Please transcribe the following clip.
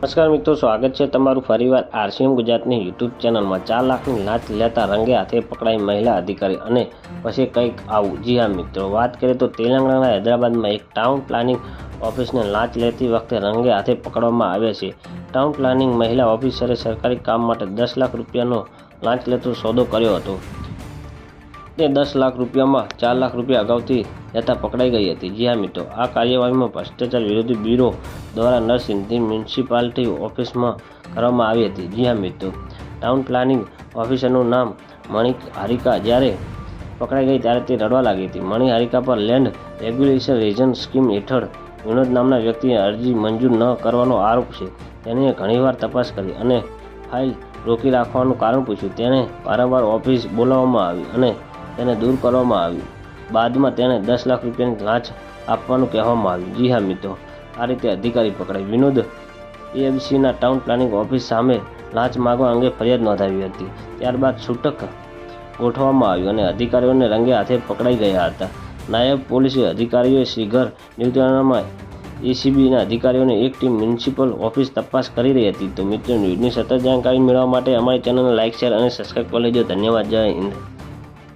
નમસ્કાર મિત્રો, સ્વાગત છે તમારું ફરીવાર આરસીએમ ગુજરાતની યુટ્યુબ ચેનલમાં. ચાર લાખની લાંચ લેતા રંગે હાથે પકડાઈ મહિલા અધિકારી અને પછી કંઈક આવું. જી હા મિત્રો, વાત કરીએ તો તેલંગાણા હૈદરાબાદમાં એક ટાઉન પ્લાનિંગ ઓફિસને લાંચ લેતી વખતે રંગે હાથે પકડવામાં આવે છે. ટાઉન પ્લાનિંગ મહિલા ઓફિસરે સરકારી કામ માટે દસ લાખ રૂપિયાનો લાંચ લેતો સોદો કર્યો હતો. તે દસ લાખ રૂપિયામાં ચાર લાખ રૂપિયા અગાઉથી લેતા પકડાઈ ગઈ હતી. જી હા મિત્રો, આ કાર્યવાહીમાં ભ્રષ્ટાચાર વિરોધી બ્યુરો દ્વારા નરસિંહથી મ્યુનિસિપાલિટી ઓફિસમાં કરવામાં આવી હતી. જી હા મિત્રો, ટાઉન પ્લાનિંગ ઓફિસરનું નામ મણિક હારિકા. જ્યારે પકડાઈ ગઈ ત્યારે તે રડવા લાગી હતી. મણિ હારિકા પર લેન્ડ રેગ્યુલેશન રિઝન સ્કીમ હેઠળ વિનોદ નામના વ્યક્તિએ અરજી મંજૂર ન કરવાનો આરોપ છે. તેણીએ ઘણીવાર તપાસ કરી અને ફાઇલ રોકી રાખવાનું કારણ પૂછ્યું. તેને વારંવાર ઓફિસ બોલાવવામાં આવી અને તેને દૂર કરવામાં આવ્યું. બાદમાં તેણે દસ લાખ રૂપિયાની લાંચ આપવાનું કહેવામાં આવ્યું. જી હા મિત્રો આ રીતે અધિકારી પકડાય. વિનોદ એએમસીના ટાઉન પ્લાનિંગ ઓફિસ સામે લાંચ માગવા અંગે ફરિયાદ નોંધાવી હતી. ત્યારબાદ છૂટક ગોઠવવામાં આવ્યું અને અધિકારીઓને રંગે હાથે પકડાઈ ગયા હતા. નાયબ પોલીસ અધિકારીઓએ શ્રીઘર ન્યૂઝમાં એસીબીના અધિકારીઓની એક ટીમ મ્યુનિસિપલ ઓફિસ તપાસ કરી રહી હતી. તો મિત્રો, ન્યૂઝની સતત જાણકારી મેળવવા માટે અમારી ચેનલને લાઇક શેર અને સબસ્ક્રાઈબ કરી લેજો. ધન્યવાદ. જય હિન્દ.